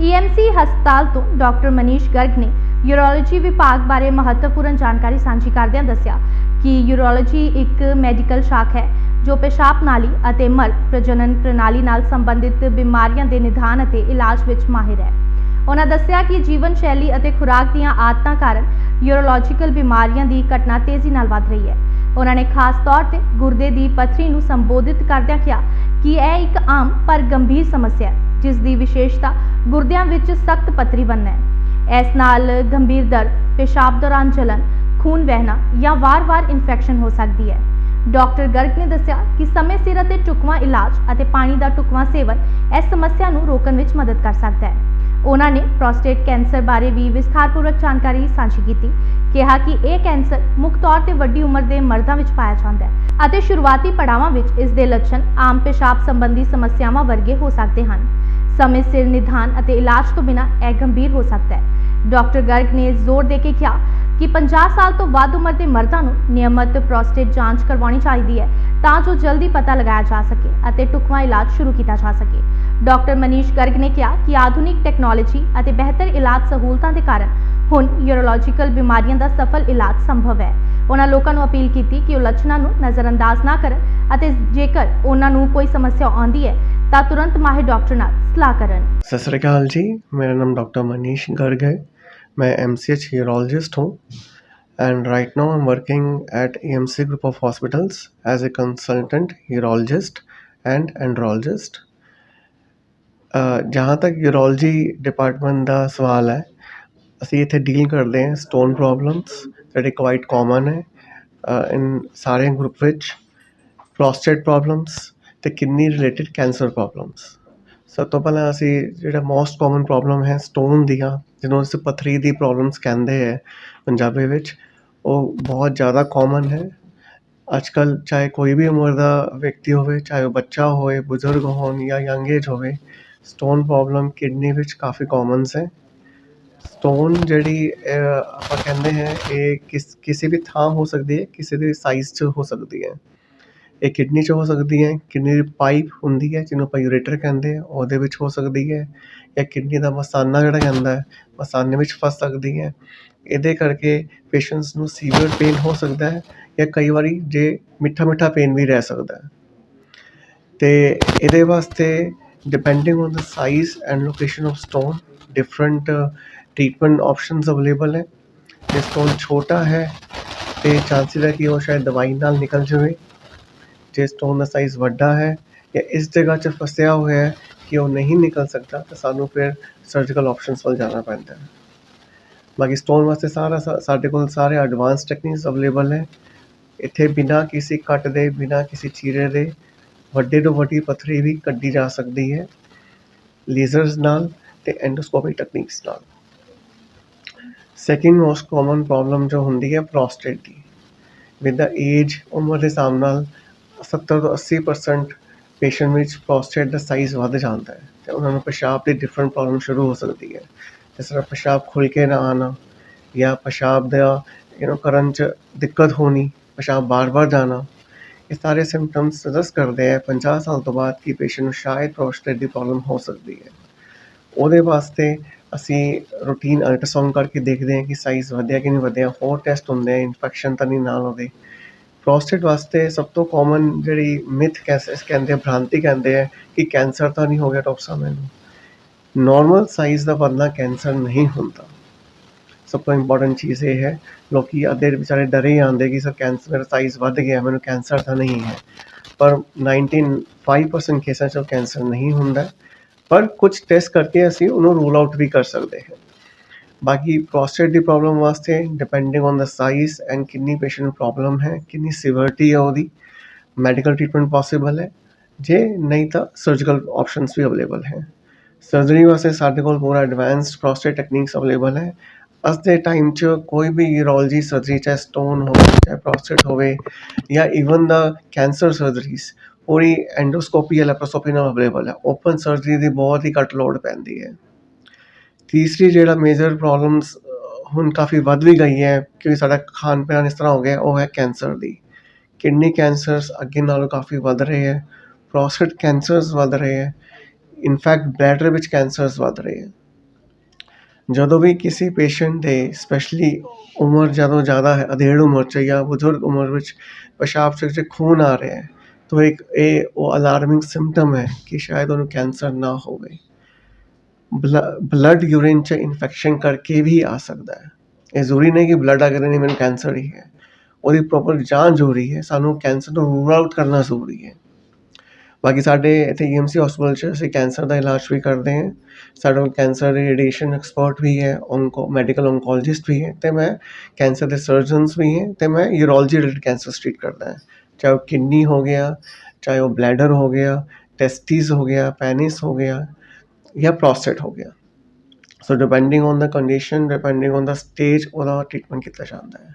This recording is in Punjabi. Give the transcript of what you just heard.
ਈਐਮਸੀ ਹਸਪਤਾਲ ਤੋਂ ਡਾਕਟਰ ਮਨੀਸ਼ ਗਰਗ ਨੇ ਯੂਰੋਲੋਜੀ ਵਿਭਾਗ ਬਾਰੇ ਮਹੱਤਵਪੂਰਨ ਜਾਣਕਾਰੀ ਸਾਂਝੀ ਕਰਦਿਆਂ ਦੱਸਿਆ ਕਿ ਯੂਰੋਲੋਜੀ ਇੱਕ ਮੈਡੀਕਲ ਸ਼ਾਖ ਹੈ, ਜੋ ਪੇਸ਼ਾਬ ਨਾਲੀ ਅਤੇ ਮਲ ਪ੍ਰਜਨਨ ਪ੍ਰਣਾਲੀ ਨਾਲ ਸੰਬੰਧਿਤ ਬਿਮਾਰੀਆਂ ਦੇ ਨਿਦਾਨ ਅਤੇ ਇਲਾਜ ਵਿੱਚ ਮਾਹਿਰ ਹੈ। ਉਹਨਾਂ ਦੱਸਿਆ ਕਿ ਜੀਵਨ ਸ਼ੈਲੀ ਅਤੇ ਖੁਰਾਕ ਦੀਆਂ ਆਦਤਾਂ ਕਾਰਨ ਯੂਰੋਲੋਜੀਕਲ ਬਿਮਾਰੀਆਂ ਦੀ ਘਟਨਾ ਤੇਜ਼ੀ ਨਾਲ ਵੱਧ ਰਹੀ ਹੈ। ਉਹਨਾਂ ਨੇ ਖਾਸ ਤੌਰ ਤੇ ਗੁਰਦੇ ਦੀ ਪੱਥਰੀ ਨੂੰ ਸੰਬੋਧਿਤ ਕਰਦਿਆਂ ਕਿਹਾ ਕਿ ਇਹ ਇੱਕ ਆਮ ਪਰ ਗੰਭੀਰ ਸਮੱਸਿਆ ਹੈ, ਜਿਸ ਦੀ ਵਿਸ਼ੇਸ਼ਤਾ ਗੁਰਦਿਆਂ ਵਿੱਚ ਸਖਤ ਪੱਥਰੀ ਬਣਨਾ ਹੈ। ਇਸ ਨਾਲ ਗੰਭੀਰ ਦਰਦ, ਪਿਸ਼ਾਬ ਦੌਰਾਨ ਜਲਨ, ਖੂਨ ਵਹਿਣਾ ਜਾਂ ਵਾਰ-ਵਾਰ ਇਨਫੈਕਸ਼ਨ ਹੋ ਸਕਦੀ ਹੈ। ਡਾਕਟਰ ਗਰਗ ਨੇ ਦੱਸਿਆ ਕਿ ਸਮੇਂ ਸਿਰ ਅਤੇ ਟੁਕਵਾਂ ਇਲਾਜ ਅਤੇ ਪਾਣੀ ਦਾ ਟੁਕਵਾਂ ਸੇਵਨ ਇਸ ਸਮੱਸਿਆ ਨੂੰ ਰੋਕਣ ਵਿੱਚ ਮਦਦ ਕਰ ਸਕਦਾ ਹੈ। ਉਹਨਾਂ ਨੇ ਪ੍ਰੋਸਟੇਟ ਕੈਂਸਰ ਬਾਰੇ ਵੀ ਵਿਸਥਾਰਪੂਰਵਕ ਜਾਣਕਾਰੀ ਸਾਂਝੀ ਕੀਤੀ। ਕਿਹਾ ਕਿ ਇਹ ਕੈਂਸਰ ਮੁੱਖ ਤੌਰ ਤੇ ਵੱਡੀ ਉਮਰ ਦੇ ਮਰਦਾਂ ਵਿੱਚ ਪਾਇਆ ਜਾਂਦਾ ਹੈ ਅਤੇ ਸ਼ੁਰੂਆਤੀ ਪੜਾਵਾਂ ਵਿੱਚ ਇਸ ਦੇ ਲੱਛਣ ਆਮ ਪਿਸ਼ਾਬ ਸੰਬੰਧੀ ਸਮੱਸਿਆਵਾਂ ਵਰਗੇ ਹੋ ਸਕਦੇ ਹਨ। ਸਮੇਂ ਸਿਰ ਨਿਦਾਨ ਅਤੇ ਇਲਾਜ ਤੋਂ ਬਿਨਾਂ ਇਹ ਗੰਭੀਰ ਹੋ ਸਕਦਾ ਹੈ। ਡਾਕਟਰ ਗਰਗ ਨੇ ਜ਼ੋਰ ਦੇ ਕੇ ਕਿਹਾ ਕਿ 50 ਸਾਲ ਤੋਂ ਵੱਧ ਉਮਰ ਦੇ ਮਰਦਾਂ ਨੂੰ ਨਿਯਮਤ ਪ੍ਰੋਸਟੇਟ ਜਾਂਚ ਕਰਵਾਉਣੀ ਚਾਹੀਦੀ ਹੈ ਤਾਂ ਜੋ ਜਲਦੀ ਪਤਾ ਲਗਾਇਆ ਜਾ ਸਕੇ ਅਤੇ ਟੁਕਵਾਂ ਇਲਾਜ ਸ਼ੁਰੂ ਕੀਤਾ ਜਾ ਸਕੇ। ਡਾਕਟਰ ਮਨੀਸ਼ ਗਰਗ ਨੇ ਕਿਹਾ ਕਿ ਆਧੁਨਿਕ ਟੈਕਨੋਲੋਜੀ ਅਤੇ ਬਿਹਤਰ ਇਲਾਜ ਸਹੂਲਤਾਂ ਦੇ ਕਾਰਨ ਹੁਣ ਯੂਰੋਲੋਜੀਕਲ ਬਿਮਾਰੀਆਂ ਦਾ ਸਫਲ ਇਲਾਜ ਸੰਭਵ ਹੈ। ਉਹਨਾਂ ਲੋਕਾਂ ਨੂੰ ਅਪੀਲ ਕੀਤੀ ਕਿ ਉਹ ਲੱਛਣਾਂ ਨੂੰ ਨਜ਼ਰਅੰਦਾਜ਼ ਨਾ ਕਰਨ ਅਤੇ ਜੇਕਰ ਉਹਨਾਂ ਨੂੰ ਕੋਈ ਸਮੱਸਿਆ ਆਉਂਦੀ ਹੈ ਤਾਂ ਤੁਰੰਤ ਮਾਹਿਰ ਡਾਕਟਰ ਨਾਲ ਸਲਾਹ ਕਰਨ सत श्रीकाल जी मेरा नाम डॉक्टर मनीष गर्ग है मैं एम सी एच यूरोलॉजिस्ट हूँ and right now I am working at A M C group of hospitals as a consultant urologist and andrologist जहाँ तक यूरोलॉजी डिपार्टमेंट ਦਾ ਸਵਾਲ ਹੈ ਅਸੀਂ ਇੱਥੇ ਡੀਲ ਕਰਦੇ ਹਾਂ ਸਟੋਨ ਪ੍ਰੋਬਲਮਸ ਜਿਹੜੇ ਕੁਆਇਟ ਕਾਮਨ ਹੈ ਇਨ ਸਾਰੇ ਗਰੁੱਪ ਵਿੱਚ ਪ੍ਰੋਸਟੇਟ ਪ੍ਰੋਬਲਮਸ ਤੇ ਕਿਡਨੀ ਰਿਲੇਟਡ ਕੈਂਸਰ ਪ੍ਰੋਬਲਮਸ ਸਭ ਤੋਂ ਪਹਿਲਾਂ ਅਸੀਂ ਜਿਹੜਾ ਮੋਸਟ ਕਾਮਨ ਪ੍ਰੋਬਲਮ ਹੈ ਸਟੋਨ ਦੀਆਂ, ਜਿਹਨੂੰ ਅਸੀਂ ਪਥਰੀ ਦੀ ਪ੍ਰੋਬਲਮਸ ਕਹਿੰਦੇ ਹੈ ਪੰਜਾਬੀ ਵਿੱਚ, ਉਹ ਬਹੁਤ ਜ਼ਿਆਦਾ ਕਾਮਨ ਹੈ। ਅੱਜ ਕੱਲ੍ਹ ਚਾਹੇ ਕੋਈ ਵੀ ਉਮਰ ਦਾ ਵਿਅਕਤੀ ਹੋਵੇ, ਚਾਹੇ ਉਹ ਬੱਚਾ ਹੋਵੇ, ਬਜ਼ੁਰਗ ਹੋਣ ਜਾਂ ਯੰਗ ਏਜ ਹੋਵੇ ਸਟੋਨ ਪ੍ਰੋਬਲਮ ਕਿਡਨੀ ਵਿੱਚ ਕਾਫੀ ਕਾਮਨਸ ਹੈ। ਸਟੋਨ ਜਿਹੜੀ ਆਪਾਂ ਕਹਿੰਦੇ ਹੈ, ਇਹ ਕਿਸ, ਕਿਸੇ ਵੀ ਥਾਂ ਹੋ ਸਕਦੀ ਹੈ, ਕਿਸੇ ਦੇ ਸਾਈਜ਼ 'ਚ ਹੋ ਸਕਦੀ ਹੈ। ਇਹ ਕਿਡਨੀ 'ਚ ਹੋ ਸਕਦੀ ਹੈ, ਕਿਡਨੀ ਦੀ ਪਾਈਪ ਹੁੰਦੀ ਹੈ, ਜਿਹਨੂੰ ਆਪਾਂ ਯੂਰੇਟਰ ਕਹਿੰਦੇ ਆ ਉਹਦੇ ਵਿੱਚ ਹੋ ਸਕਦੀ ਹੈ ਜਾਂ ਕਿਡਨੀ ਦਾ ਮਸਾਨਾ ਜਿਹੜਾ ਕਹਿੰਦਾ ਹੈ, ਮਸਾਨੇ ਵਿੱਚ ਫਸ ਸਕਦੀ ਹੈ। ਇਹਦੇ ਕਰਕੇ ਪੇਸ਼ੈਂਟਸ ਨੂੰ ਸੀਵੀਅਰ ਪੇਨ ਹੋ ਸਕਦਾ ਹੈ ਜਾਂ ਕਈ ਵਾਰੀ ਜੇ ਮਿੱਠਾ ਮਿੱਠਾ ਪੇਨ ਵੀ ਰਹਿ ਸਕਦਾ ਅਤੇ ਇਹਦੇ ਵਾਸਤੇ depending on the size and location of stone different treatment options available ਹੈ। ਜੇ ਸਟੋਨ ਛੋਟਾ ਹੈ, ਤੇ ਚਾਂਸਿਸ ਹੈ ਕਿ ਉਹ ਸ਼ਾਇਦ ਦਵਾਈ ਨਾਲ ਨਿਕਲ ਜਾਵੇ। ਜੇ ਸਟੋਨ ਦਾ ਸਾਈਜ਼ ਵੱਡਾ ਹੈ ਜਾਂ ਇਸ ਜਗ੍ਹਾ 'ਚ ਫਸਿਆ ਹੋਇਆ ਹੈ ਕਿ ਉਹ ਨਹੀਂ ਨਿਕਲ ਸਕਦਾ, ਤਾਂ ਸਾਨੂੰ ਫਿਰ ਸਰਜੀਕਲ ਆਪਸ਼ਨਸ ਵੱਲ ਜਾਣਾ ਪੈਂਦਾ ਹੈ। ਬਾਕੀ ਸਟੋਨ ਵਾਸਤੇ ਸਾਰਾ ਸਾਡੇ ਕੋਲ ਸਾਰੇ ਐਡਵਾਂਸ ਟੈਕਨੀਕਸ ਅਵੇਲੇਬਲ ਹੈ। ਇੱਥੇ ਬਿਨਾਂ ਕਿਸੇ ਕੱਟ ਦੇ, ਬਿਨਾਂ ਕਿਸੇ ਚੀਰੇ ਦੇ, ਵੱਡੇ ਤੋਂ ਵੱਡੀ ਪੱਥਰੀ ਵੀ ਕੱਢੀ ਜਾ ਸਕਦੀ ਹੈ। ਲੇਜ਼ਰਸ ਨਾਲ ਤੇ ਐਂਡੋਸਕੋਪਿਕ ਟੈਕਨੀਕਸ ਨਾਲ। ਸੈਕਿੰਡ ਮੋਸਟ ਕਾਮਨ ਪ੍ਰੋਬਲਮ ਜੋ ਹੁੰਦੀ ਹੈ ਪ੍ਰੋਸਟੇਟ ਦੀ। ਵਿਦ ਦਾ ਏਜ ਉਮਰ ਦੇ ਹਿਸਾਬ ਨਾਲ 70 ਤੋਂ 80% ਪੇਸ਼ੈਂਟ ਵਿੱਚ ਪ੍ਰੋਸਟੇਟ ਦਾ ਸਾਈਜ਼ ਵੱਧ ਜਾਂਦਾ ਹੈ ਤੇ ਉਹਨਾਂ ਨੂੰ ਪਿਸ਼ਾਬ ਦੀ ਡਿਫਰੈਂਟ ਪ੍ਰੋਬਲਮ ਸ਼ੁਰੂ ਹੋ ਸਕਦੀ ਹੈ। ਜਿਸ ਤਰ੍ਹਾਂ ਪਿਸ਼ਾਬ ਖੁੱਲ ਕੇ ਨਾ ਆਉਣਾ ਜਾਂ ਪਿਸ਼ਾਬ ਦਾ ਯੂ نو ਕਰਨ 'ਚ ਦਿੱਕਤ ਹੋਣੀ, ਪਿਸ਼ਾਬ ਬਾਰ-ਬਾਰ ਜਾਣਾ, ਇਹ ਸਾਰੇ ਸਿੰਪਟਮਸ ਸਜੈਸਟ ਕਰਦੇ ਆ 50 ਸਾਲ ਤੋਂ ਬਾਅਦ ਕਿ ਪੇਸ਼ੈਂਟ ਨੂੰ ਸ਼ਾਇਦ ਪ੍ਰੋਸਟੇਟ ਦੀ ਪ੍ਰੋਬਲਮ ਹੋ ਸਕਦੀ ਹੈ। ਉਹਦੇ ਵਾਸਤੇ ਅਸੀਂ ਰੂਟੀਨ ਅਲਟਰਾਸਾਊਂਡ ਕਰਕੇ ਦੇਖਦੇ ਹਾਂ ਕਿ ਸਾਈਜ਼ ਵਧਿਆ ਕਿ ਨਹੀਂ ਵਧਿਆ। ਹੋਰ ਟੈਸਟ ਹੁੰਦੇ ਆ ਇਨਫੈਕਸ਼ਨ ਤਾਂ ਨਹੀਂ ਨਾਲ ਉਹਦੇ ਪ੍ਰੋਸਟੇਟ ਵਾਸਤੇ ਸਭ ਤੋਂ ਕਾਮਨ ਜਿਹੜੀ ਮਿਥ ਕੈਸਸ ਕਹਿੰਦੇ ਆ ਭ੍ਰਾਂਤੀ ਕਹਿੰਦੇ ਆ ਕਿ ਕੈਂਸਰ ਤਾਂ ਨਹੀਂ ਹੋ ਗਿਆ ਡਾਕਟਰ ਸਾਹਿਬ ਮੈਨੂੰ ਨਾਰਮਲ ਸਾਈਜ਼ ਦਾ ਵਧਣਾ ਕੈਂਸਰ ਨਹੀਂ ਹੁੰਦਾ ਸਭ ਤੋਂ ਇੰਪੋਰਟੈਂਟ ਚੀਜ਼ ਇਹ ਹੈ ਲੋਕੀ ਅੱਧੇ ਵਿਚਾਰੇ ਡਰੇ ਹੀ ਆਉਂਦੇ ਕਿ ਸਰ ਕੈਂਸਰ ਮੇਰਾ ਸਾਈਜ਼ ਵੱਧ ਗਿਆ ਮੈਨੂੰ ਕੈਂਸਰ ਤਾਂ ਨਹੀਂ ਹੈ ਪਰ 95% ਕੇਸਾਂ 'ਚ ਕੈਂਸਰ ਨਹੀਂ ਹੁੰਦਾ ਪਰ ਕੁਝ ਟੈਸਟ ਕਰਕੇ ਅਸੀਂ ਉਹਨੂੰ ਰੂਲ ਆਊਟ ਵੀ ਕਰ ਸਕਦੇ ਹਾਂ ਬਾਕੀ ਪ੍ਰੋਸਟੇਟ ਦੀ ਪ੍ਰੋਬਲਮ ਵਾਸਤੇ depending on the size and ਕਿੰਨੀ ਪੇਸ਼ੈਂਟ ਨੂੰ ਪ੍ਰੋਬਲਮ ਹੈ, ਕਿੰਨੀ ਸਿਵਰਟੀ ਹੈ ਉਹਦੀ ਮੈਡੀਕਲ ਟ੍ਰੀਟਮੈਂਟ ਪੋਸੀਬਲ ਹੈ। ਜੇ ਨਹੀਂ ਤਾਂ ਸਰਜੀਕਲ ਆਪਸ਼ਨਸ ਵੀ ਅਵੇਲੇਬਲ ਹੈ। ਸਰਜਰੀ ਵਾਸਤੇ ਸਾਡੇ ਕੋਲ ਪੂਰਾ ਐਡਵਾਂਸਡ ਪ੍ਰੋਸਟੇਟ ਟੈਕਨੀਕਸ ਅਵੇਲੇਬਲ ਹੈ। ਅੱਜ ਦੇ ਟਾਈਮ 'ਚ ਕੋਈ ਵੀ ਯੂਰੋਲੋਜੀ ਸਰਜਰੀ ਚਾਹੇ ਸਟੋਨ ਹੋਵੇ, ਚਾਹੇ ਪ੍ਰੋਸਟੇਟ ਹੋਵੇ, ਜਾਂ ਈਵਨ ਦਾ ਕੈਂਸਰ ਸਰਜਰੀਜ਼ ਪੂਰੀ ਐਂਡੋਸਕੋਪੀ ਜਾਂ ਲੈਪਰੋਸਕੋਪੀ ਨਾਲ ਅਵੇਲੇਬਲ ਹੈ। ਓਪਨ ਸਰਜਰੀ ਦੀ ਬਹੁਤ ਹੀ ਘੱਟ ਲੋੜ ਪੈਂਦੀ ਹੈ। ਤੀਸਰੀ ਜਿਹੜਾ ਮੇਜਰ ਪ੍ਰੋਬਲਮਸ ਹੁਣ ਕਾਫੀ ਵੱਧ ਵੀ ਗਈ ਹੈ, ਕਿਉਂਕਿ ਸਾਡਾ ਖਾਣ ਪੀਣ ਇਸ ਤਰ੍ਹਾਂ ਹੋ ਗਿਆ, ਉਹ ਹੈ ਕੈਂਸਰ ਦੀ। ਕਿਡਨੀ ਕੈਂਸਰਸ ਅੱਗੇ ਨਾਲੋਂ ਕਾਫੀ ਵੱਧ ਰਹੇ ਹੈ ਪ੍ਰੋਸਟੇਟ ਕੈਂਸਰਸ ਵੱਧ ਰਹੇ ਹੈ ਇਨਫੈਕਟ ਬਲੈਡਰ ਵਿੱਚ ਕੈਂਸਰਸ ਵੱਧ ਰਹੇ ਹੈ। ਜਦੋਂ ਵੀ ਕਿਸੇ ਪੇਸ਼ੈਂਟ ਦੇ ਸਪੈਸ਼ਲੀ ਉਮਰ ਜਦੋਂ ਜ਼ਿਆਦਾ ਹੈ, ਅਧੇੜ ਉਮਰ 'ਚ ਜਾਂ ਬਜ਼ੁਰਗ ਉਮਰ ਵਿੱਚ ਪਿਸ਼ਾਬ 'ਚ ਖੂਨ ਆ ਰਿਹਾ ਹੈ, ਤਾਂ ਇੱਕ ਇਹ ਉਹ ਅਲਾਰਮਿੰਗ ਸਿੰਪਟਮ ਹੈ ਕਿ ਸ਼ਾਇਦ ਉਹਨੂੰ ਕੈਂਸਰ ਨਾ ਹੋਵੇ। ਬਲ ਬਲੱਡ ਯੂਰਿਨ 'ਚ ਇਨਫੈਕਸ਼ਨ ਕਰਕੇ ਵੀ ਆ ਸਕਦਾ ਹੈ। ਇਹ ਜ਼ਰੂਰੀ ਨਹੀਂ ਕਿ ਬਲੱਡ ਆ ਕੇ ਨਹੀਂ ਮੈਨੂੰ ਕੈਂਸਰ ਹੀ ਹੈ। ਉਹਦੀ ਪ੍ਰੋਪਰ ਜਾਂਚ ਜ਼ਰੂਰੀ ਹੈ। ਸਾਨੂੰ ਕੈਂਸਰ ਨੂੰ ਰੂਲ ਆਊਟ ਕਰਨਾ ਜ਼ਰੂਰੀ ਹੈ। ਬਾਕੀ ਸਾਡੇ ਇੱਥੇ E ਈਐਮਸੀ ਹਸਪੀਟਲ 'ਚ ਅਸੀਂ ਕੈਂਸਰ ਦਾ ਇਲਾਜ ਵੀ ਕਰਦੇ ਹਾਂ। ਸਾਡੇ ਕੋਲ ਕੈਂਸਰ ਰੇਡੀਏਸ਼ਨ ਐਕਸਪਰਟ ਵੀ ਹੈ ਓਨਕੋ ਮੈਡੀਕਲ ਓਨਕੋਲੋਜਿਸਟ ਵੀ ਹੈ ਅਤੇ ਮੈਂ ਕੈਂਸਰ ਦੇ ਸਰਜਨਸ ਵੀ ਹੈ ਅਤੇ ਮੈਂ ਯੂਰੋਲੋਜੀ ਰਿਲੇਟਡ ਕੈਂਸਰ ਟ੍ਰੀਟ ਕਰਦਾ ਹਾਂ। ਚਾਹੇ ਉਹ ਕਿਡਨੀ ਹੋ ਗਿਆ, ਚਾਹੇ ਉਹ ਬਲੈਡਰ ਹੋ ਗਿਆ ਟੈਸਟਿਸ ਹੋ ਗਿਆ ਪੈਨਿਸ ਹੋ ਗਿਆ ਜਾਂ ਪ੍ਰੋਸਟੇਟ ਹੋ ਗਿਆ। So depending on the condition depending on the stage ਉਹਦਾ ਟ੍ਰੀਟਮੈਂਟ ਕੀਤਾ ਜਾਂਦਾ ਹੈ।